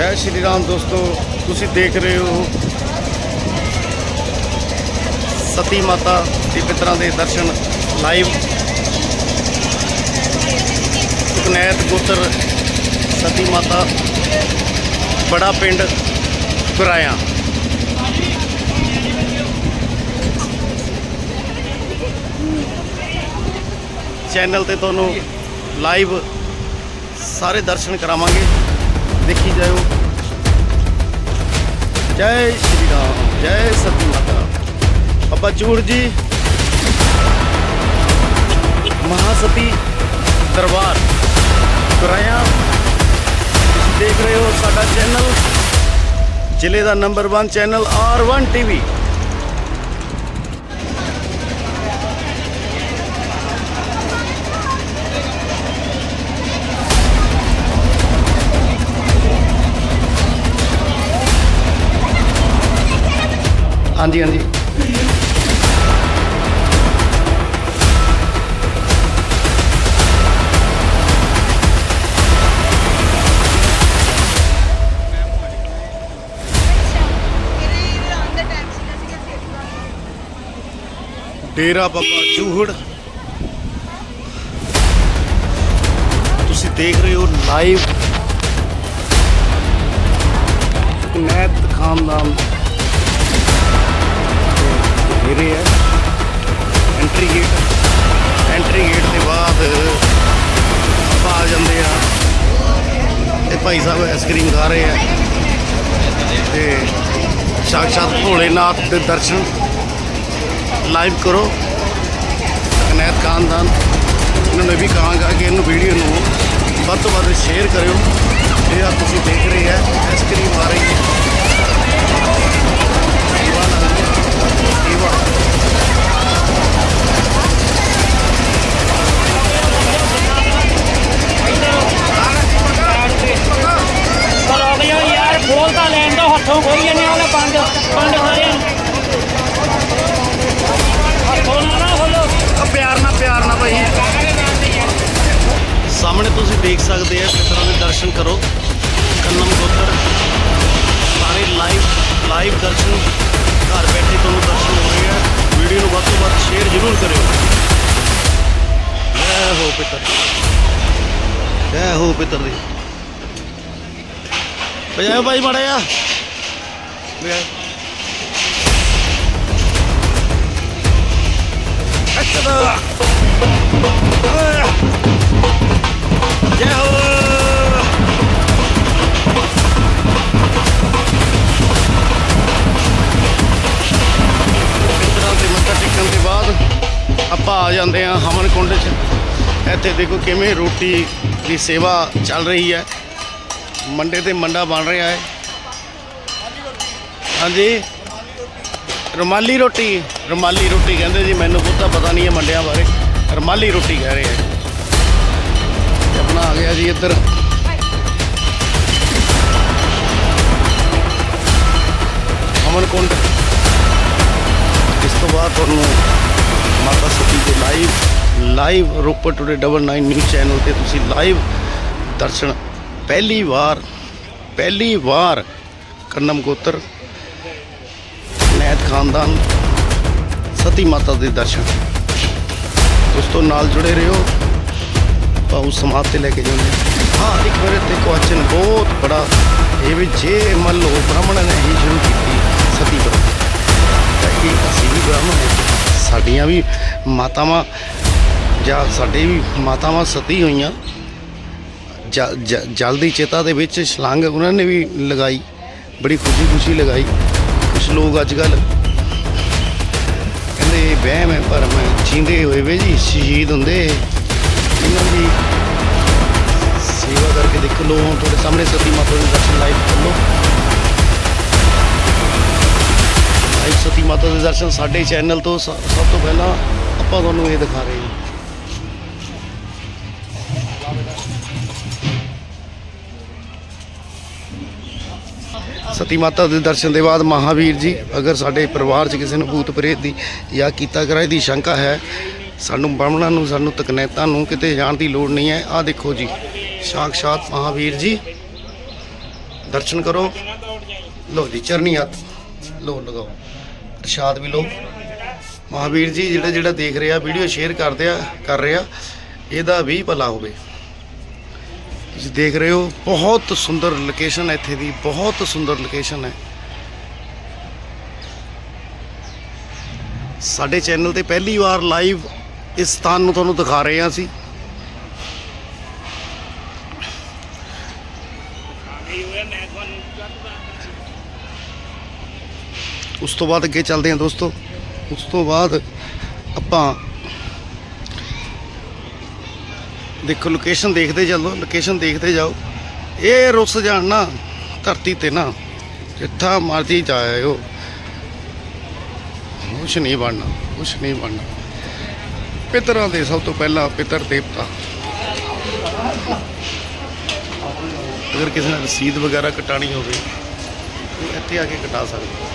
ਜੈ ਸ਼੍ਰੀ ਰਾਮ ਦੋਸਤੋ, ਤੁਸੀਂ ਦੇਖ ਰਹੇ ਹੋ ਸਤੀ ਮਾਤਾ ਦੇ ਪਿਤਰਾਂ ਦੇ ਦਰਸ਼ਨ ਲਾਈਵ। ਸੁਕਨੈਤ ਗੋਤਰ ਸਤੀ ਮਾਤਾ ਬੜਾ ਪਿੰਡ ਕਰਾਇਆ ਚੈਨਲ ਤੇ ਤੁਹਾਨੂੰ ਲਾਈਵ ਸਾਰੇ ਦਰਸ਼ਨ ਕਰਾਵਾਂਗੇ। ਦੇਖੀ ਜਾਇਓ ਜੈ ਸ਼੍ਰੀ ਰਾਮ ਜੈ ਸਤੀ ਮਾਤਾ ਬਾਬਾ ਚੂੜ ਜੀ ਮਹਾਸਤੀ ਦਰਬਾਰ ਕੁਰਾਇਆ ਤੁਸੀਂ ਦੇਖ ਰਹੇ ਹੋ ਸਾਡਾ ਚੈਨਲ ਜ਼ਿਲ੍ਹੇ ਦਾ ਨੰਬਰ 1 ਚੈਨਲ R1 TV ਹਾਂਜੀ ਹਾਂਜੀ। ਡੇਰਾ ਬਾਬਾ ਜੂਹੜ ਤੁਸੀਂ ਦੇਖ ਰਹੇ ਹੋ ਲਾਈਵ। ਨੈਤ ਖਾਨਦਾਨ ਮੇਰੇ ਹੈ ਐਂਟਰੀ ਗੇਟ ਐਂਟਰੀ ਗੇਟ ਦੇ ਬਾਅਦ ਆਪਾਂ ਆ ਜਾਂਦੇ ਆ। ਤੇ ਭਾਈ ਸਾਹਿਬ ਆਈਸਕ੍ਰੀਮ ਖਾ ਰਹੇ ਆ। ਤੇ ਸਾਕਸ਼ਾਤ ਭੋਲੇਨਾਥ ਦੇ ਦਰਸ਼ਨ ਲਾਈਵ ਕਰੋ। ਕਨੈਤ ਖਾਨਦਾਨ, ਇਹਨਾਂ ਨੂੰ ਇਹ ਵੀ ਕਹਾਂਗਾ ਕਿ ਇਹਨੂੰ ਵੀਡੀਓ ਨੂੰ ਵੱਧ ਤੋਂ ਵੱਧ ਸ਼ੇਅਰ ਕਰਿਓ। ਇਹ ਆ ਤੁਸੀਂ ਦੇਖ ਰਹੇ ਹੈ ਆਈਸਕ੍ਰੀਮ ਆ ਰਹੀ ਹੈ। ਹੱਥੋਂ ਕੋਈ ਨਹੀਂ ਉਹਨੇ ਪੰਜ ਪੰਜ ਸਾਰੇ ਹੱਥੋਂ ਨਾ ਨਾ ਖੋਲੋ ਆ ਪਿਆਰ ਨਾਲ ਪਿਆਰ ਨਾਲ ਭਾਈ। ਸਾਹਮਣੇ ਤੁਸੀਂ ਦੇਖ ਸਕਦੇ ਆ ਪਿਤਰਾਂ ਦੇ ਦਰਸ਼ਨ ਕਰੋ। ਕੰਨਮ ਗੋਤਰ ਸਾਰੇ ਲਾਈਵ ਲਾਈਵ ਦਰਸ਼ਨ ਘਰ ਬੈਠੇ ਤੁਹਾਨੂੰ ਦਰਸ਼ਨ ਹੋ ਰਹੇ ਆ। ਵੀਡੀਓ ਨੂੰ ਵੱਧ ਤੋਂ ਵੱਧ ਸ਼ੇਅਰ ਜ਼ਰੂਰ ਕਰਿਓ। ਜੈ ਹੋ ਪਿਤਰ। ਜੈ ਹੋ ਪਿਤਰ ਦੀ। ਭਜਾਓ ਭਾਈ ਮੜਿਆ ਅੱਛਾ ਦਾ ਜੈ ਹੋ। ਆਪਾਂ ਆ ਜਾਂਦੇ ਹਾਂ ਹਮਨ ਕੁੰਡ 'ਚ। ਇੱਥੇ ਦੇਖੋ ਕਿਵੇਂ ਰੋਟੀ ਦੀ ਸੇਵਾ ਚੱਲ ਰਹੀ ਹੈ। ਮੰਡੇ ਤੇ ਮੰਡਾ ਬਣ ਰਿਹਾ ਹੈ। ਹਾਂਜੀ। ਰੁਮਾਲੀ ਰੋਟੀ। ਰੁਮਾਲੀ ਰੋਟੀ ਕਹਿੰਦੇ ਜੀ, ਮੈਨੂੰ ਬਹੁਤਾ ਪਤਾ ਨਹੀਂ ਹੈ ਮੰਡਿਆਂ ਬਾਰੇ। ਰੁਮਾਲੀ ਰੋਟੀ ਕਹਿ ਰਹੇ ਆ ਆਪਣਾ ਆ ਗਿਆ ਜੀ ਇੱਧਰ। ਅਮਨ ਕੁੰਡ ਇਸ ਤੋਂ ਬਾਅਦ ਤੁਹਾਨੂੰ ਮਾਤਾ ਸਤੀ ਦੇ live live Ropar today 99 news channel ਤੇ ਤੁਸੀਂ ਲਾਈਵ ਦਰਸ਼ਨ ਪਹਿਲੀ ਵਾਰ ਪਹਿਲੀ ਵਾਰ ਕੰਨਮ ਗੋਤਰ, ਨੈਤ ਖਾਨਦਾਨ, ਸਤੀ ਮਾਤਾ ਦੇ ਦਰਸ਼ਨ। ਦੋਸਤੋ ਨਾਲ ਜੁੜੇ ਰਹੋ। ਪਾਉ ਸਮਾਧ ਤੇ ਲੈ ਕੇ ਜਾਂਦੇ ਹਾਂ। ਇੱਕ ਮੇਰੇ ਤੇ ਕੁਐਸਚਨ ਬਹੁਤ ਬੜਾ, ਇਹ ਵੀ ਜੇ ਮੰਨ ਲਓ ਬ੍ਰਾਹਮਣ ਨੇ ਹੀ ਸ਼ੁਰੂ ਕੀਤੀ ਸਤੀ ਪ੍ਰਥਾ ਤਾਂ ਇਹ ਅਸੀਂ ਵੀ ਬ੍ਰਾਹਮਣ ਹੈ। ਸਾਡੀਆਂ ਵੀ ਮਾਤਾਵਾਂ ਜਾਂ ਸਾਡੇ ਵੀ ਮਾਤਾਵਾਂ ਸਤੀ ਹੋਈਆਂ। ਜ- ਜਲ ਦੀ ਚੇਤਾ ਦੇ ਵਿੱਚ ਛਲਾਂਗ ਉਹਨਾਂ ਨੇ ਵੀ ਲਗਾਈ, ਬੜੀ ਖੁਸ਼ੀ ਖੁਸ਼ੀ ਲਗਾਈ। ਕੁਝ ਲੋਕ ਅੱਜ ਕੱਲ ਕਹਿੰਦੇ ਵਹਿਮ ਹੈ, ਪਰ ਮੈਂ ਜੀਂਦੇ ਹੋਏ ਵੇ ਜੀ, ਸ਼ਹੀਦ ਹੁੰਦੇ ਇਹਨਾਂ ਦੀ ਸੇਵਾ ਕਰਕੇ ਦੇਖ ਲਓ ਹੁਣ ਤੁਹਾਡੇ ਸਾਹਮਣੇ ਸਤੀ ਮਾਤਾ ਦੇ ਦਰਸ਼ਨ ਲਾਈਵ ਕਰ ਲਓ ਲਾਈਵ ਸਤੀ ਮਾਤਾ ਦੇ ਦਰਸ਼ਨ ਸਾਡੇ ਚੈਨਲ ਤੋਂ ਸ- ਸਭ ਤੋਂ ਪਹਿਲਾਂ ਆਪਾਂ ਤੁਹਾਨੂੰ ਇਹ ਦਿਖਾ ਰਹੇ ਹਾਂ। ਸਤੀ ਮਾਤਾ ਦੇ ਦਰਸ਼ਨ ਦੇ ਬਾਅਦ ਮਹਾਵੀਰ ਜੀ, ਅਗਰ ਸਾਡੇ ਪਰਿਵਾਰ 'ਚ ਕਿਸੇ ਨੂੰ ਭੂਤ ਪ੍ਰੇਤ ਦੀ ਜਾਂ ਕੀਤਾ ਕਰਾਏ ਦੀ ਸ਼ੰਕਾ ਹੈ, ਸਾਨੂੰ ਬ੍ਰਾਹਮਣਾਂ ਨੂੰ, ਸਾਨੂੰ ਤਕਨੈਤਾਂ ਨੂੰ ਕਿਤੇ ਜਾਣ ਦੀ ਲੋੜ ਨਹੀਂ ਹੈ। ਆਹ ਦੇਖੋ ਜੀ ਸਾਖਸ਼ਾਤ ਮਹਾਵੀਰ ਜੀ, ਦਰਸ਼ਨ ਕਰੋ। ਲੋ ਜੀ, ਚਰਨੀ ਹੱਥ। ਲੋ ਲਗਾਓ। ਪ੍ਰਸ਼ਾਦ ਵੀ ਲੋ ਮਹਾਵੀਰ ਜੀ, ਜਿਹੜਾ ਜਿਹੜਾ ਦੇਖ ਰਿਹਾ, ਵੀਡੀਓ ਸ਼ੇਅਰ ਕਰਦੇ ਆ, ਕਰ ਰਿਹਾ, ਇਹਦਾ ਵੀ ਭਲਾ ਹੋਵੇ। ਤੁਸੀਂ ਦੇਖ ਰਹੇ ਹੋ, ਬਹੁਤ ਸੁੰਦਰ ਲੋਕੇਸ਼ਨ ਹੈ ਇੱਥੇ ਦੀ, ਬਹੁਤ ਸੁੰਦਰ ਲੋਕੇਸ਼ਨ ਹੈ। ਸਾਡੇ ਚੈਨਲ ਤੇ ਪਹਿਲੀ ਵਾਰ ਲਾਈਵ ਇਸ ਸਥਾਨ ਨੂੰ ਤੁਹਾਨੂੰ ਦਿਖਾ ਰਹੇ ਹਾਂ ਅਸੀਂ। ਉਸ ਤੋਂ ਬਾਅਦ ਅੱਗੇ ਚੱਲਦੇ ਹਾਂ ਦੋਸਤੋ। ਉਸ ਤੋਂ ਬਾਅਦ ਆਪਾਂ ਦੇਖੋ ਲੋਕੇਸ਼ਨ ਦੇਖਦੇ ਚੱਲੋ ਲੋਕੇਸ਼ਨ ਦੇਖਦੇ ਜਾਓ। ਇਹ ਰੁੱਸ ਜਾਣ ਨਾ, ਧਰਤੀ ਤੇ ਨਾ, ਜਿੱਥਾ ਮਰਜ਼ੀ ਜਾਇਓ। ਕੁਛ ਨਹੀਂ ਬਣਨਾ, ਕੁਛ ਨਹੀਂ ਬਣਨਾ। ਪਿਤਰਾਂ ਦੇ ਸਭ ਤੋਂ ਪਹਿਲਾਂ ਪਿਤਰ ਦੇਵਤਾ। ਅਗਰ ਕਿਸੇ ਨੇ ਰਸੀਦ ਵਗੈਰਾ ਕਟਾਣੀ ਹੋਵੇ ਇੱਥੇ ਆ ਕੇ ਕਟਾ ਸਕਦੇ।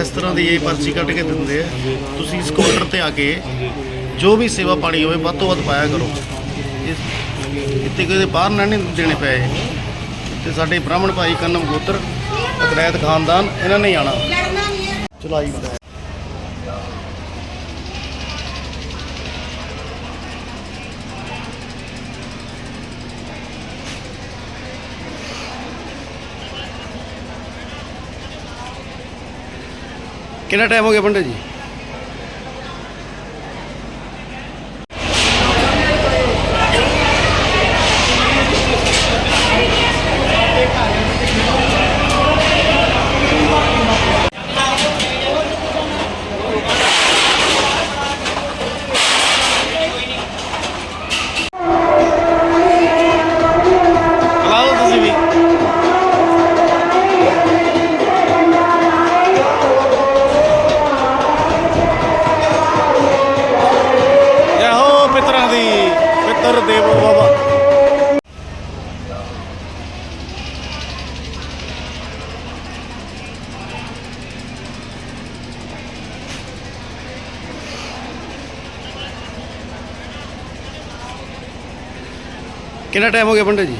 ਇਸ ਤਰ੍ਹਾਂ ਦੀ ਇਹ ਪਰਚੀ ਕੱਢ ਕੇ ਦਿੰਦੇ ਆ। ਤੁਸੀਂ ਇਸ ਕਾਊਂਟਰ ਤੇ ਆ ਕੇ ਜੋ ਵੀ ਸੇਵਾ ਪਾਣੀ ਹੋਵੇ ਵੱਧ ਤੋਂ ਵੱਧ ਪਾਇਆ ਕਰੋ। ਇਸ- ਇੱਥੇ ਕੋਈ ਬਾਹਰ ਨਾ ਨਹੀਂ ਦੇਣੇ ਪਏ ਤੇ ਸਾਡੇ ਬ੍ਰਾਹਮਣ ਭਾਈ ਕੰਨਮ ਗੋਤਰ ਅਕਰੈਤ ਖਾਨਦਾਨ ਇਹਨਾਂ ਨੇ ਹੀ ਆਣਾ। ਚਲਾਈ ਬਤਾ ਕਿੰਨਾ ਟਾਈਮ ਹੋ ਗਿਆ ਪੰਡਤ ਜੀ? ਦੇਵੋ ਕਿੰਨਾ ਟਾਈਮ ਹੋ ਗਿਆ ਪੰਡਤ ਜੀ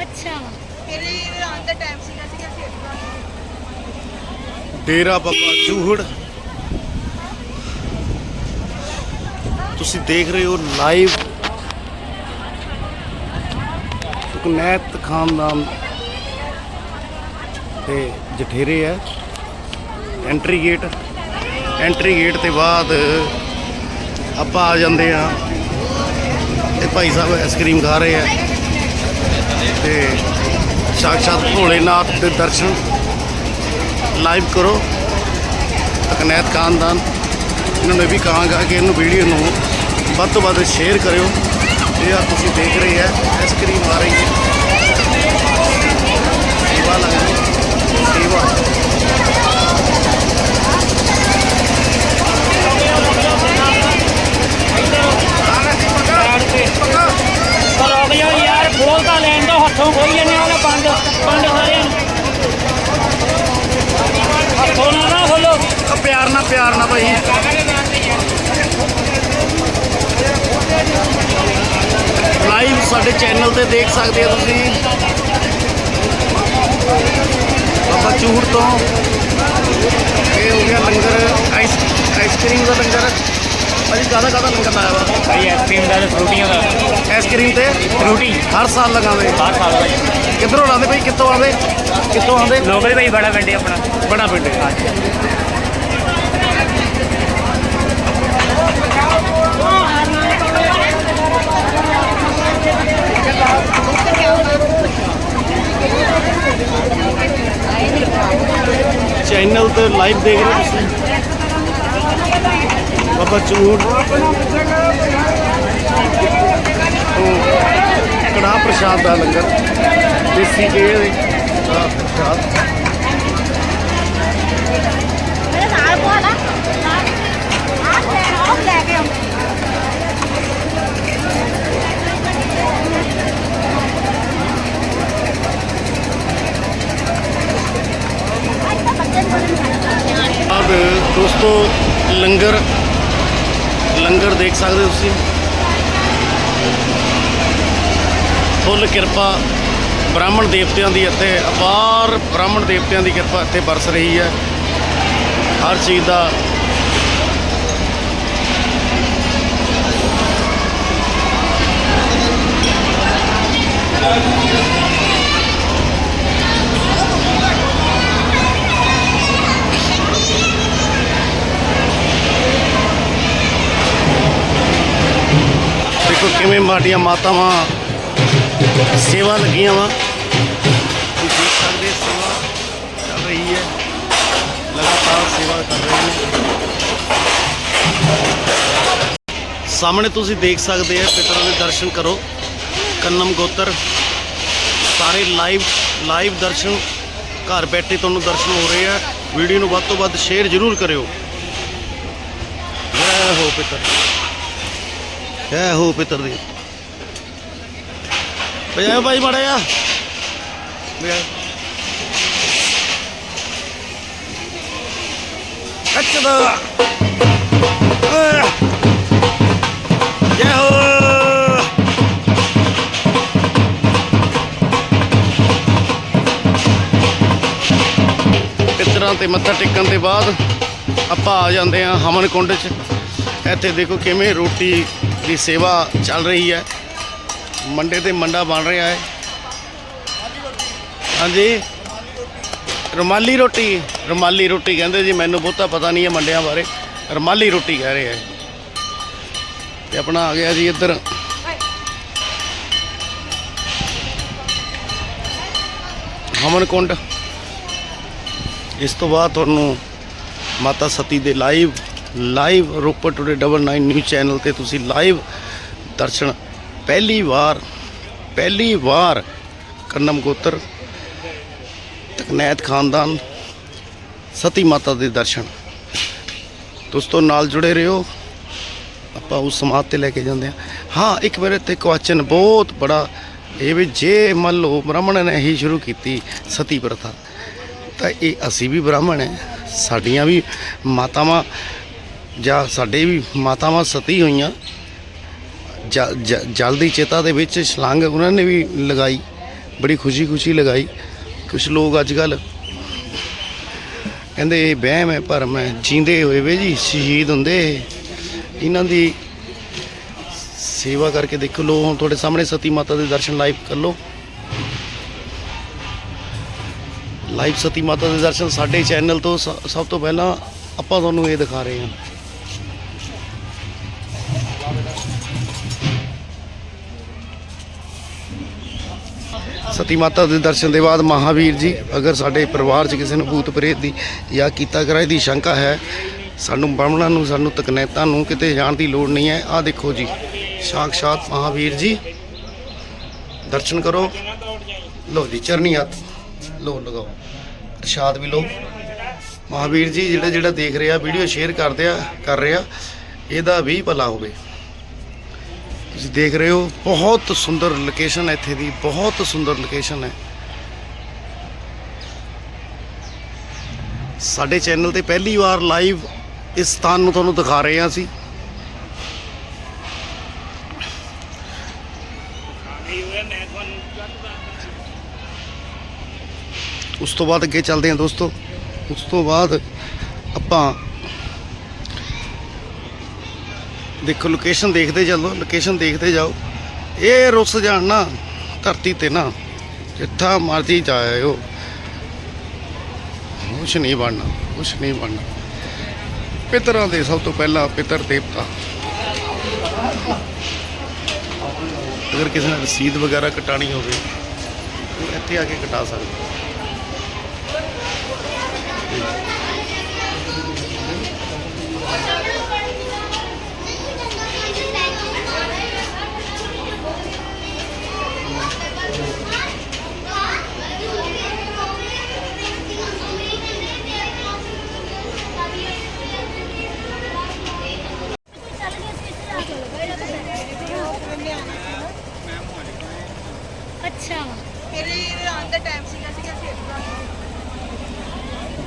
ਅੱਛਾ ਮੇਰੇ ਆਉਣ ਦਾ ਟਾਈਮ ਸੀਗਾ ਸੀਗਾ ਫਿਰ ਡੇਰਾ ਬਾਬਾ ਚੂਹੜ। ਤੁਸੀਂ ਦੇਖ ਰਹੇ ਹੋ ਲਾਈਵ। ਸੁਕਨੈਤ ਖਾਨਦਾਨ ਤੇ ਜਠੇਰੇ ਹੈ। ਐਂਟਰੀ ਗੇਟ ਐਂਟਰੀ ਗੇਟ ਤੇ ਬਾਅਦ ਆਪਾਂ ਆ ਜਾਂਦੇ ਆ ਤੇ ਭਾਈ ਸਾਹਿਬ ਆਈਸਕ੍ਰੀਮ ਖਾ ਰਹੇ ਆ ਤੇ ਸਾਕਸ਼ਾਤ ਭੋਲੇਨਾਥ ਦੇ ਦਰਸ਼ਨ ਲਾਈਵ ਕਰੋ। ਤਕਨੈਤ ਖਾਨਦਾਨ, ਇਹਨਾਂ ਨੂੰ ਇਹ ਵੀ ਕਹਾਂਗਾ ਕਿ ਇਹਨੂੰ ਵੀਡੀਓ ਨੂੰ ਵੱਧ ਤੋਂ ਵੱਧ ਸ਼ੇਅਰ ਕਰਿਓ। ਇਹ ਆ ਤੁਸੀਂ ਦੇਖ ਰਹੇ ਆ ਆਈਸਕ੍ਰੀਮ ਆ ਰਹੀ ਹੈ। ਸੇਵਾ ਲੱਗ ਰਹੀ ਹੈ। ਸੇਵਾ। ਯਾਰ ਖੋਲ ਲੈਣ ਦੋ, ਹੱਥੋਂ ਖੋਈ ਜਾਂਦੇ ਉਹਨੇ ਪੰਜ ਪੰਜ ਸਾਰਿਆਂ ਨੂੰ ਹੱਥੋਂ ਨਾ ਨਾ ਖੋਲੋ ਆ ਪਿਆਰ ਨਾਲ ਪਿਆਰ ਨਾਲ ਭਾਈ। ਲਾਈਵ ਸਾਡੇ ਚੈਨਲ ਤੇ ਦੇਖ ਸਕਦੇ ਹੋ ਤੁਸੀਂ। ਬਾਬਾ ਚੂਹੜ ਤੋਂ ਇਹ ਹੋ ਗਿਆ ਲੰਗਰ ਆਈਸ ਆਈਸਕ੍ਰੀਮ ਦਾ ਲੰਗਰ। ਭਾਜੀ ਕਾਹਦਾ ਕਾਹਦਾ ਲੰਗਰ ਲਾਇਆ ਵਾ? ਭਾਈ ਆਈਸਕ੍ਰੀਮ ਦਾ ਤੇ ਫਰੂਟੀਆਂ ਦਾ ਆਈਸਕ੍ਰੀਮ ਤੇ ਫਰੂਟੀ ਹਰ ਸਾਲ ਲਗਾਉਂਦੇ ਬਾਹਰ ਖਾ ਲਓ ਭਾਈ ਕਿੱਧਰੋਂ ਆਉਂਦੇ ਭਾਈ? ਕਿੱਥੋਂ ਆਉਂਦੇ? ਕਿੱਥੋਂ ਆਉਂਦੇ? ਲੋਕਲ ਭਾਈ ਬੜਾ ਪਿੰਡ ਆਪਣਾ। ਬੜਾ ਪਿੰਡ ਹੈ ਚੈਨਲ ਤੇ ਲਾਈਵ ਦੇਖ ਰਹੇ ਤੁਸੀਂ? ਬਾਬਾ ਚੂੜ ਕੜਾ ਪ੍ਰਸ਼ਾਦ ਦਾ ਲੰਗਰ, ਦੇਸੀ ਘੀ ਦੇ ਕੜਾਹ ਪ੍ਰਸ਼ਾਦ ਮੇਰੇ ਨਾਲ ਬੋਲਾ ਆਹ ਲੈ ਆਹ ਲੈ ਕੇ ਆਉਂਦੇ ਆਹ ਦੋਸਤੋ, ਲੰਗਰ ਲੰਗਰ ਦੇਖ ਸਕਦੇ ਹੋ ਤੁਸੀਂ। ਫੁੱਲ ਕਿਰਪਾ ਬ੍ਰਾਹਮਣ ਦੇਵਤਿਆਂ ਦੀ ਇੱਥੇ, ਅਪਾਰ ਬ੍ਰਾਹਮਣ ਦੇਵਤਿਆਂ ਦੀ ਕਿਰਪਾ ਇੱਥੇ ਬਰਸ ਰਹੀ ਹੈ। ਹਰ ਚੀਜ਼ ਦਾ ਦੇਖੋ ਕਿਵੇਂ ਸਾਡੀਆਂ ਮਾਤਾਵਾਂ ਸੇਵਾ ਲੱਗੀਆਂ ਵਾ। ਤੁਸੀਂ ਦੇਖ ਸਕਦੇ ਸੇਵਾ ਚੱਲ ਰਹੀ ਹੈ। ਲਗਾਤਾਰ ਸੇਵਾ ਕਰ ਰਹੇ ਨੇ। ਸਾਹਮਣੇ ਤੁਸੀਂ ਦੇਖ ਸਕਦੇ ਆ ਪਿਤਰਾਂ ਦੇ ਦਰਸ਼ਨ ਕਰੋ। ਕੰਨਮ ਗੋਤਰ ਸਾਰੇ ਲਾਈਵ ਲਾਈਵ ਦਰਸ਼ਨ ਘਰ ਬੈਠੇ ਤੁਹਾਨੂੰ ਦਰਸ਼ਨ ਹੋ ਰਹੇ ਆ। ਵੀਡੀਓ ਨੂੰ ਵੱਧ ਤੋਂ ਵੱਧ ਸ਼ੇਅਰ ਜ਼ਰੂਰ ਕਰਿਓ। ਜੈ ਹੋ ਪਿਤਰ ਜੈ ਹੋ ਪਿੱਤਰ ਦੀ। ਭਜਾ ਭਾਈ ਮੜਾ ਆ ਕੱਚ ਜੈ ਹੋ। ਪਿੱਤਰਾਂ ਤੇ ਮੱਥਾ ਟੇਕਣ ਦੇ ਬਾਅਦ ਆਪਾਂ ਆ ਜਾਂਦੇ ਹਾਂ ਹਮਨ ਕੁੰਡ 'ਚ। ਇੱਥੇ ਦੇਖੋ ਕਿਵੇਂ ਰੋਟੀ ਦੀ ਸੇਵਾ ਚੱਲ ਰਹੀ ਹੈ। ਮੰਡੇ ਤੇ ਮੰਡਾ ਬਣ ਰਿਹਾ ਹੈ। ਹਾਂਜੀ। ਰੁਮਾਲੀ ਰੋਟੀ। ਰੁਮਾਲੀ ਰੋਟੀ ਕਹਿੰਦੇ ਜੀ, ਮੈਨੂੰ ਬਹੁਤਾ ਪਤਾ ਨਹੀਂ ਹੈ ਮੰਡਿਆਂ ਬਾਰੇ। ਰੁਮਾਲੀ ਰੋਟੀ ਕਹਿ ਰਹੇ ਹੈ। ਤੇ ਆਪਣਾ ਆ ਗਿਆ ਜੀ ਇੱਧਰ। ਹਮਨ ਕੁੰਡ ਇਸ ਤੋਂ ਬਾਅਦ ਤੁਹਾਨੂੰ ਮਾਤਾ ਸਤੀ ਦੇ live live Ropar today 99 news channel ਤੇ ਤੁਸੀਂ ਲਾਈਵ ਦਰਸ਼ਨ ਪਹਿਲੀ ਵਾਰ ਪਹਿਲੀ ਵਾਰ ਕੰਨਮ ਗੋਤਰ, ਤਕਨੈਤ ਖਾਨਦਾਨ, ਸਤੀ ਮਾਤਾ ਦੇ ਦਰਸ਼ਨ। ਦੋਸਤੋ, ਨਾਲ ਜੁੜੇ ਰਹੋ। ਆਪਾਂ ਉਸ ਸਮਾਧ ਤੇ ਲੈ ਕੇ ਜਾਂਦੇ ਹਾਂ। ਹਾਂ, ਇੱਕ ਮੇਰੇ ਤੇ ਕੁਐਸਚਨ ਬਹੁਤ ਬੜਾ, ਇਹ ਵੀ ਜੇ ਮੰਨ ਲਓ ਬ੍ਰਾਹਮਣ ਨੇ ਹੀ ਸ਼ੁਰੂ ਕੀਤੀ ਸਤੀ ਪ੍ਰਥਾ, ਤਾਂ ਇਹ ਅਸੀਂ ਵੀ ਬ੍ਰਾਹਮਣ ਹੈ, ਸਾਡੀਆਂ ਵੀ ਮਾਤਾਵਾਂ ਜਾਂ ਸਾਡੇ ਵੀ ਮਾਤਾਵਾਂ ਸਤੀ ਹੋਈਆਂ, ਜ- ਜਲ ਦੀ ਚੇਤਾ ਦੇ ਵਿੱਚ ਛਲਾਂਗ ਉਹਨਾਂ ਨੇ ਵੀ ਲਗਾਈ, ਬੜੀ ਖੁਸ਼ੀ ਖੁਸ਼ੀ ਲਗਾਈ। ਕੁਝ ਲੋਕ ਅੱਜ ਕੱਲ ਕਹਿੰਦੇ ਇਹ ਵਹਿਮ ਹੈ, ਭਰਮ ਹੈ, ਜੀਂਦੇ ਹੋਏ ਵੇ ਜੀ, ਸ਼ਹੀਦ ਹੁੰਦੇ ਇਹਨਾਂ ਦੀ ਸੇਵਾ ਕਰਕੇ ਦੇਖ ਲਓ ਹੁਣ ਤੁਹਾਡੇ ਸਾਹਮਣੇ ਸਤੀ ਮਾਤਾ ਦੇ ਦਰਸ਼ਨ ਲਾਈਵ ਕਰ ਲਓ। ਲਾਈਵ ਸਤੀ ਮਾਤਾ ਦੇ ਦਰਸ਼ਨ ਸਾਡੇ ਚੈਨਲ ਤੋਂ ਸ- ਸਭ ਤੋਂ ਪਹਿਲਾਂ ਆਪਾਂ ਤੁਹਾਨੂੰ ਇਹ ਦਿਖਾ ਰਹੇ ਹਾਂ। ਸਤੀ ਮਾਤਾ ਦੇ ਦਰਸ਼ਨ ਦੇ ਬਾਅਦ ਮਹਾਵੀਰ ਜੀ, ਅਗਰ ਸਾਡੇ ਪਰਿਵਾਰ 'ਚ ਕਿਸੇ ਨੂੰ ਭੂਤ ਪ੍ਰੇਤ ਦੀ ਜਾਂ ਕੀਤਾ ਕਰਾਏ ਦੀ ਸ਼ੰਕਾ ਹੈ, ਸਾਨੂੰ ਬ੍ਰਾਹਮਣਾਂ ਨੂੰ, ਸਾਨੂੰ ਤਕਨੈਤਾਂ ਨੂੰ ਕਿਤੇ ਜਾਣ ਦੀ ਲੋੜ ਨਹੀਂ ਹੈ। ਆਹ ਦੇਖੋ ਜੀ ਸਾਖਸ਼ਾਤ ਮਹਾਵੀਰ ਜੀ, ਦਰਸ਼ਨ ਕਰੋ। ਲੋ ਜੀ, ਚਰਨੀ ਹੱਥ ਲੋ ਲਗਾਓ। ਪ੍ਰਸ਼ਾਦ ਵੀ ਲੋ ਮਹਾਵੀਰ ਜੀ, ਜਿਹੜਾ ਜਿਹੜਾ ਦੇਖ ਰਿਹਾ ਵੀਡੀਓ ਸ਼ੇਅਰ ਕਰਦੇ ਆ, ਕਰ ਰਿਹਾ, ਇਹਦਾ ਵੀ ਭਲਾ ਹੋਵੇ। ਤੁਸੀਂ ਦੇਖ ਰਹੇ ਹੋ, ਬਹੁਤ ਸੁੰਦਰ ਲੋਕੇਸ਼ਨ ਹੈ ਇੱਥੇ ਦੀ, ਬਹੁਤ ਸੁੰਦਰ ਲੋਕੇਸ਼ਨ ਹੈ। ਸਾਡੇ ਚੈਨਲ ਤੇ ਪਹਿਲੀ ਵਾਰ ਲਾਈਵ ਇਸ ਸਥਾਨ ਨੂੰ ਤੁਹਾਨੂੰ ਦਿਖਾ ਰਹੇ ਹਾਂ ਅਸੀਂ। ਉਸ ਤੋਂ ਬਾਅਦ ਅੱਗੇ ਚੱਲਦੇ ਹਾਂ ਦੋਸਤੋ। ਉਸ ਤੋਂ ਬਾਅਦ ਆਪਾਂ ਦੇਖੋ ਲੋਕੇਸ਼ਨ ਦੇਖਦੇ ਚੱਲੋ ਲੋਕੇਸ਼ਨ ਦੇਖਦੇ ਜਾਓ। ਇਹ ਰੁੱਸ ਜਾਣ ਨਾ, ਧਰਤੀ ਤੇ ਨਾ, ਜਿੱਥਾ ਮਰਜ਼ੀ ਜਾਇਓ। ਕੁਛ ਨਹੀਂ ਬਣਨਾ, ਕੁਛ ਨਹੀਂ ਬਣਨਾ। ਪਿਤਰਾਂ ਦੇ ਸਭ ਤੋਂ ਪਹਿਲਾਂ ਪਿਤਰ ਦੇਵਤਾ। ਅਗਰ ਕਿਸੇ ਨੇ ਰਸੀਦ ਵਗੈਰਾ ਕਟਾਣੀ ਹੋਵੇ ਇੱਥੇ ਆ ਕੇ ਕਟਾ ਸਕਦਾ।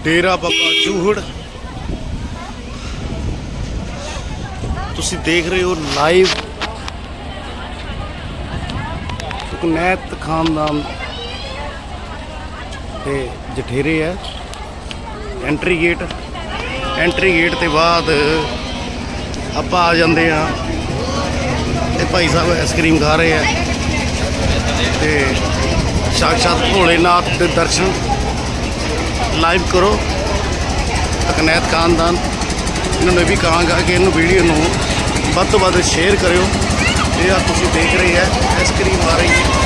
ਡੇਰਾ ਬਾਬਾ ਚੂਹੜ। ਤੁਸੀਂ ਦੇਖ ਰਹੇ ਹੋ ਲਾਈਵ ਸੁਕਨੈਤ ਖਾਨਦਾਨ ਤੇ ਜਠੇਰੇ ਹੈ। ਐਂਟਰੀ ਗੇਟ ਐਂਟਰੀ ਗੇਟ ਤੇ ਬਾਅਦ ਆਪਾਂ ਆ ਜਾਂਦੇ ਆ ਤੇ ਭਾਈ ਸਾਹਿਬ ਆਈਸਕ੍ਰੀਮ ਖਾ ਰਹੇ ਆ ਤੇ ਸਾਕਸ਼ਾਤ ਭੋਲੇਨਾਥ ਦੇ ਦਰਸ਼ਨ ਲਾਈਵ ਕਰੋ। ਤਕਨੈਤ ਖਾਨਦਾਨ, ਇਹਨਾਂ ਨੂੰ ਇਹ ਵੀ ਕਹਾਂਗਾ ਕਿ ਇਹਨੂੰ ਵੀਡੀਓ ਨੂੰ ਵੱਧ ਤੋਂ ਵੱਧ ਸ਼ੇਅਰ ਕਰਿਓ। ਇਹ ਆ ਤੁਸੀਂ ਦੇਖ ਰਹੇ ਹੈ ਆਈਸਕ੍ਰੀਮ ਆ ਰਹੀ ਹੈ।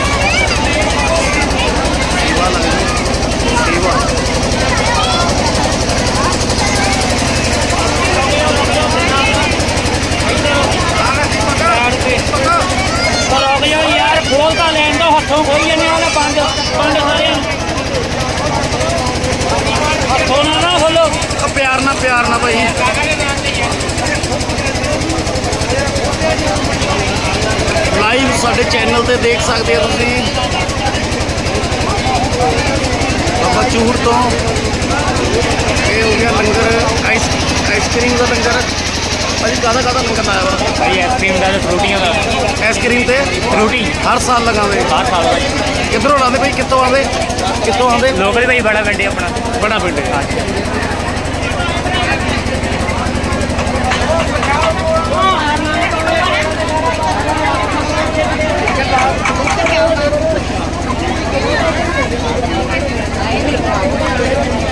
ਸੇਵਾ ਲੱਗਦੀ ਸੇਵਾ ਪਰ ਰੁਕ ਜਾਓ ਯਾਰ ਖੋਲ ਤਾਂ ਲੈਣ ਦੋ ਹੱਥੋਂ ਖੋਈ ਜਾਂਦੇ ਉਹਨੇ ਪੰਜ ਪੰਜ ਸਾਰੇ ਹੱਥੋਂ ਨਾ ਨਾ ਖੋਲੋ ਆ ਪਿਆਰ ਨਾਲ ਪਿਆਰ ਨਾਲ ਭਾਈ ਲਾਈਵ ਸਾਡੇ ਚੈਨਲ ਤੇ ਦੇਖ ਸਕਦੇ ਹੋ ਤੁਸੀਂ। ਬਾਬਾ ਚੂੜ ਤੋਂ ਇਹ ਹੋ ਗਿਆ ਲੰਗਰ ਆਈਸ ਆਈਸਕ੍ਰੀਮ ਦਾ ਲੰਗਰ। ਭਾਜੀ ਕਾਹਦਾ ਕਾਹਦਾ ਲੰਗਰ ਲਾਇਆ ਵਾ? ਭਾਈ ਆਈਸਕ੍ਰੀਮ ਦਾ ਤੇ ਫਰੂਟੀਆਂ ਦਾ। ਆਈਸਕ੍ਰੀਮ ਤੇ ਫਰੂਟੀ ਹਰ ਸਾਲ ਲਗਾਉਂਦੇ। ਬਾਹਰ ਖਾ ਲਓ ਕਿੱਧਰੋਂ ਆਉਂਦੇ ਭਾਈ? ਕਿੱਥੋਂ ਆਉਂਦੇ? ਕਿੱਥੋਂ ਆਉਂਦੇ? ਲੋਕਲ ਭਾਈ ਬੜਾ ਪਿੰਡ ਹੈ ਆਪਣਾ। ਬੜਾ ਪਿੰਡ ਹੈ।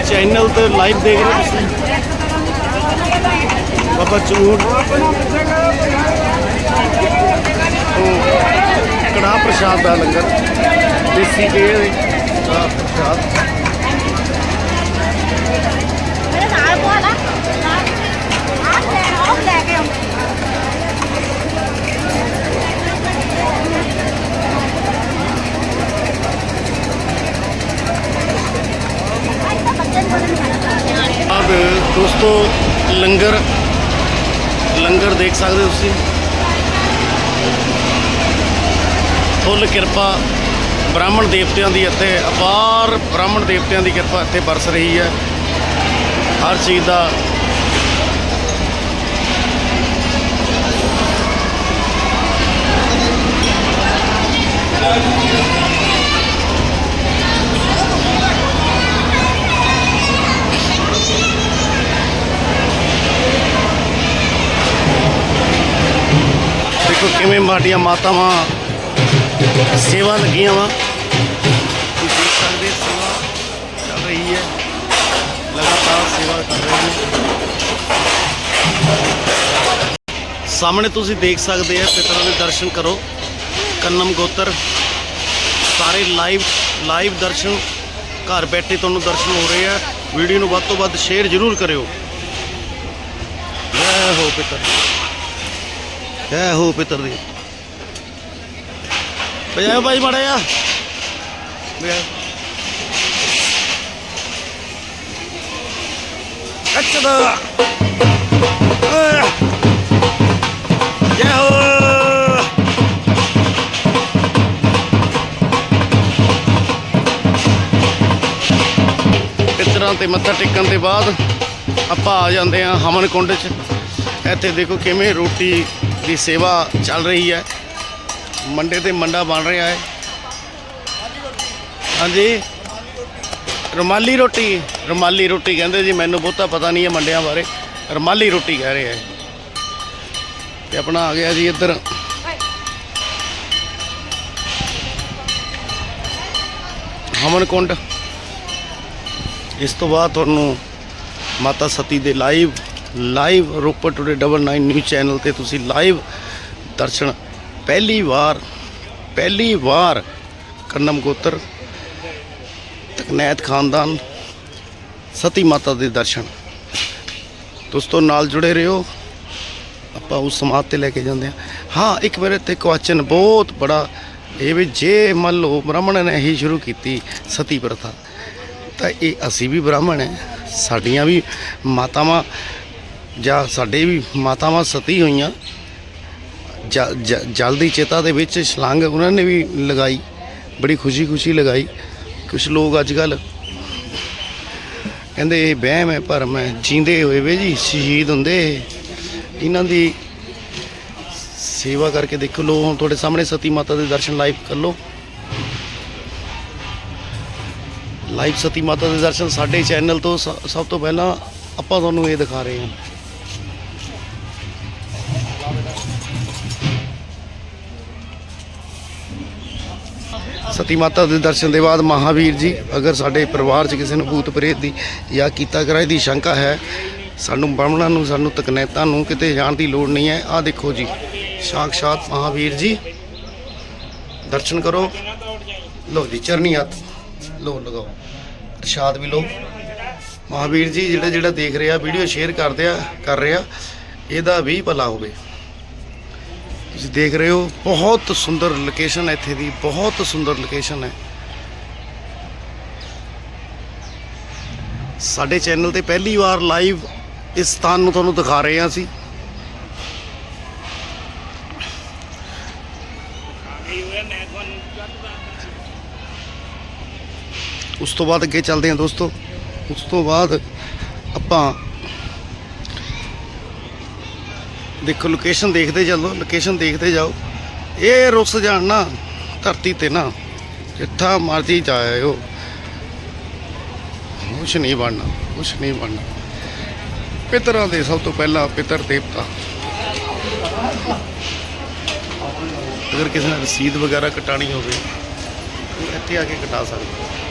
ਚੈਨਲ ਤੇ ਲਾਈਵ ਦੇਖ ਰਹੇ ਹੋ ਤੁਸੀਂ? ਬਾਬਾ ਚੂੜ ਉਹ ਕੜਾਹ ਪ੍ਰਸ਼ਾਦ ਦਾ ਲੰਗਰ। ਦੇਸੀ ਘੇ ਦਾ ਪ੍ਰਸ਼ਾਦ ਮੇਰੇ ਨਾਲ ਕੋਲ ਆ ਆ ਲੈ ਆਓ ਲੈ ਕੇ ਆਓ ਅੱਜ ਤਾਂ ਬੱਚੇ ਨੂੰ ਬੜਾ ਖਾਣਾ ਆਹ ਦੋਸਤੋ ਲੰਗਰ ਲੰਗਰ ਦੇਖ ਸਕਦੇ ਹੋ ਤੁਸੀਂ। ਫੁੱਲ ਕਿਰਪਾ ਬ੍ਰਾਹਮਣ ਦੇਵਤਿਆਂ ਦੀ ਇੱਥੇ ਅਪਾਰ ਬ੍ਰਾਹਮਣ ਦੇਵਤਿਆਂ ਦੀ ਕਿਰਪਾ ਇੱਥੇ ਬਰਸ ਰਹੀ ਹੈ। ਹਰ ਚੀਜ਼ ਦਾ ਦੇਖੋ ਕਿਵੇਂ ਮਾਡੀਆਂ ਮਾਤਾਵਾਂ ਸੇਵਾ ਲੱਗੀਆਂ ਵਾ? ਤੁਸੀਂ ਦੇਖ ਸਕਦੇ ਸੇਵਾ ਚੱਲ ਰਹੀ ਹੈ। ਲਗਾਤਾਰ ਸੇਵਾ ਕਰ ਰਹੇ ਨੇ। ਸਾਹਮਣੇ ਤੁਸੀਂ ਦੇਖ ਸਕਦੇ ਆ ਪਿਤਰਾਂ ਦੇ ਦਰਸ਼ਨ ਕਰੋ। ਕੰਨਮ ਗੋਤਰ, ਸਾਰੇ ਲਾਈਵ ਲਾਈਵ ਦਰਸ਼ਨ, ਘਰ ਬੈਠੇ ਤੁਹਾਨੂੰ ਦਰਸ਼ਨ ਹੋ ਰਹੇ ਆ। ਵੀਡੀਓ ਨੂੰ ਵੱਧ ਤੋਂ ਵੱਧ ਸ਼ੇਅਰ ਜ਼ਰੂਰ ਕਰਿਓ। ਜੈ ਹੋ ਪਿਤਰ ਜੈ ਹੋ ਪਿੱਤਰ ਦੀ। ਬਜਾਓ ਭਾਈ ਮਾੜਾ ਜਿਹਾ। ਬਜਾਓ ਅੱਛਾ ਦਾ ਜੈ ਹੋ। ਪਿਤਰਾਂ ਤੇ ਮੱਥਾ ਟੇਕਣ ਦੇ ਬਾਅਦ ਆਪਾਂ ਆ ਜਾਂਦੇ ਹਾਂ ਹਵਨ ਕੁੰਡ 'ਚ। ਇੱਥੇ ਦੇਖੋ ਕਿਵੇਂ ਰੋਟੀ ਦੀ ਸੇਵਾ ਚੱਲ ਰਹੀ ਹੈ। ਮੰਡੇ ਤੇ ਮੰਡਾ ਬਣ ਰਿਹਾ ਹੈ। ਹਾਂਜੀ। ਰੁਮਾਲੀ ਰੋਟੀ। ਰੁਮਾਲੀ ਰੋਟੀ ਕਹਿੰਦੇ ਜੀ, ਮੈਨੂੰ ਬਹੁਤਾ ਪਤਾ ਨਹੀਂ ਹੈ ਮੰਡਿਆਂ ਬਾਰੇ। ਰੁਮਾਲੀ ਰੋਟੀ ਕਹਿ ਰਹੇ ਹੈ ਤੇ ਆਪਣਾ ਆ ਗਿਆ ਜੀ ਇੱਧਰ। ਹਵਨ ਕੁੰਡ ਇਸ ਤੋਂ ਬਾਅਦ ਤੁਹਾਨੂੰ ਮਾਤਾ ਸਤੀ ਦੇ live live Ropar today 99 news channel ਤੇ ਤੁਸੀਂ ਲਾਈਵ ਦਰਸ਼ਨ ਪਹਿਲੀ ਵਾਰ ਪਹਿਲੀ ਵਾਰ ਕੰਨਮ ਗੋਤਰ, ਤਕਨੈਤ ਖਾਨਦਾਨ, ਸਤੀ ਮਾਤਾ ਦੇ ਦਰਸ਼ਨ। ਦੋਸਤੋ, ਨਾਲ ਜੁੜੇ ਰਹੋ। ਆਪਾਂ ਉਸ ਸਮਾਧ ਤੇ ਲੈ ਕੇ ਜਾਂਦੇ ਹਾਂ। ਹਾਂ, ਇੱਕ ਮੇਰੇ ਤੇ ਕੁਐਸਚਨ ਬਹੁਤ ਬੜਾ, ਇਹ ਵੀ ਜੇ ਮੰਨ ਲਓ ਬ੍ਰਾਹਮਣ ਨੇ ਹੀ ਸ਼ੁਰੂ ਕੀਤੀ ਸਤੀ ਪ੍ਰਥਾ, ਤਾਂ ਇਹ ਅਸੀਂ ਵੀ ਬ੍ਰਾਹਮਣ ਹੈ, ਸਾਡੀਆਂ ਵੀ ਮਾਤਾਵਾਂ ਜਾਂ ਸਾਡੇ ਵੀ ਮਾਤਾਵਾਂ ਸਤੀ ਹੋਈਆਂ ਜ- ਜਲ ਦੀ ਚੇਤਾ ਦੇ ਵਿੱਚ ਛਲਾਂਗ ਉਹਨਾਂ ਨੇ ਵੀ ਲਗਾਈ, ਬੜੀ ਖੁਸ਼ੀ ਖੁਸ਼ੀ ਲਗਾਈ। ਕੁਝ ਲੋਕ ਅੱਜ ਕੱਲ ਕਹਿੰਦੇ ਇਹ ਵਹਿਮ ਹੈ ਭਰਮ ਹੈ ਜੀਂਦੇ ਹੋਏ ਵੇ ਜੀ, ਸ਼ਹੀਦ ਹੁੰਦੇ ਇਹਨਾਂ ਦੀ ਸੇਵਾ ਕਰਕੇ ਦੇਖੋ ਲੋ, ਹੁਣ ਤੁਹਾਡੇ ਸਾਹਮਣੇ ਸਤੀ ਮਾਤਾ ਦੇ ਦਰਸ਼ਨ ਲਾਈਵ ਕਰ ਲਓ। ਲਾਈਵ ਸਤੀ ਮਾਤਾ ਦੇ ਦਰਸ਼ਨ ਸਾਡੇ ਚੈਨਲ ਤੋਂ ਸ- ਸਭ ਤੋਂ ਪਹਿਲਾਂ ਆਪਾਂ ਤੁਹਾਨੂੰ ਇਹ ਦਿਖਾ ਰਹੇ ਹਾਂ। ਸਤੀ ਮਾਤਾ ਦੇ ਦਰਸ਼ਨ ਦੇ ਬਾਅਦ ਮਹਾਵੀਰ ਜੀ, ਅਗਰ ਸਾਡੇ ਪਰਿਵਾਰ 'ਚ ਕਿਸੇ ਨੂੰ ਭੂਤ ਪ੍ਰੇਤ ਦੀ ਜਾਂ ਕੀਤਾ ਕਰਾਏ ਦੀ ਸ਼ੰਕਾ ਹੈ, ਸਾਨੂੰ ਬ੍ਰਾਹਮਣਾਂ ਨੂੰ, ਸਾਨੂੰ ਤਕਨੈਤਾਂ ਨੂੰ ਕਿਤੇ ਜਾਣ ਦੀ ਲੋੜ ਨਹੀਂ ਹੈ। ਆਹ ਦੇਖੋ ਜੀ ਸਾਖਸ਼ਾਤ ਮਹਾਵੀਰ ਜੀ, ਦਰਸ਼ਨ ਕਰੋ। ਲੋ ਜੀ, ਚਰਨੀ ਹੱਥ। ਲੋ ਲਗਾਓ। ਪ੍ਰਸ਼ਾਦ ਵੀ ਲੋ ਮਹਾਵੀਰ ਜੀ, ਜਿਹੜਾ ਜਿਹੜਾ ਦੇਖ ਰਿਹਾ ਵੀਡੀਓ ਸ਼ੇਅਰ ਕਰਦੇ ਆ, ਕਰ ਰਿਹਾ, ਇਹਦਾ ਵੀ ਭਲਾ ਹੋਵੇ। ਤੁਸੀਂ ਦੇਖ ਰਹੇ ਹੋ, ਬਹੁਤ ਸੁੰਦਰ ਲੋਕੇਸ਼ਨ ਹੈ ਇੱਥੇ ਦੀ, ਬਹੁਤ ਸੁੰਦਰ ਲੋਕੇਸ਼ਨ ਹੈ। ਸਾਡੇ ਚੈਨਲ ਤੇ ਪਹਿਲੀ ਵਾਰ ਲਾਈਵ ਇਸ ਸਥਾਨ ਨੂੰ ਤੁਹਾਨੂੰ ਦਿਖਾ ਰਹੇ ਹਾਂ ਅਸੀਂ। ਉਸ ਤੋਂ ਬਾਅਦ ਅੱਗੇ ਚੱਲਦੇ ਹਾਂ ਦੋਸਤੋ। ਉਸ ਤੋਂ ਬਾਅਦ ਆਪਾਂ ਦੇਖੋ ਲੋਕੇਸ਼ਨ ਦੇਖਦੇ ਚੱਲੋ ਲੋਕੇਸ਼ਨ ਦੇਖਦੇ ਜਾਓ। ਇਹ ਰੁੱਸ ਜਾਣ ਨਾ, ਧਰਤੀ ਤੇ ਨਾ, ਜਿੱਥਾ ਮਰਜ਼ੀ ਜਾਇਓ। ਕੁਛ ਨਹੀਂ ਬਣਨਾ, ਕੁਛ ਨਹੀਂ ਬਣਨਾ। ਪਿਤਰਾਂ ਦੇ ਸਭ ਤੋਂ ਪਹਿਲਾਂ ਪਿਤਰ ਦੇਵਤਾ। ਅਗਰ ਕਿਸੇ ਨੇ ਰਸੀਦ ਵਗੈਰਾ ਕਟਾਣੀ ਹੋਵੇ ਇੱਥੇ ਆ ਕੇ ਕਟਾ ਸਕਦੇ।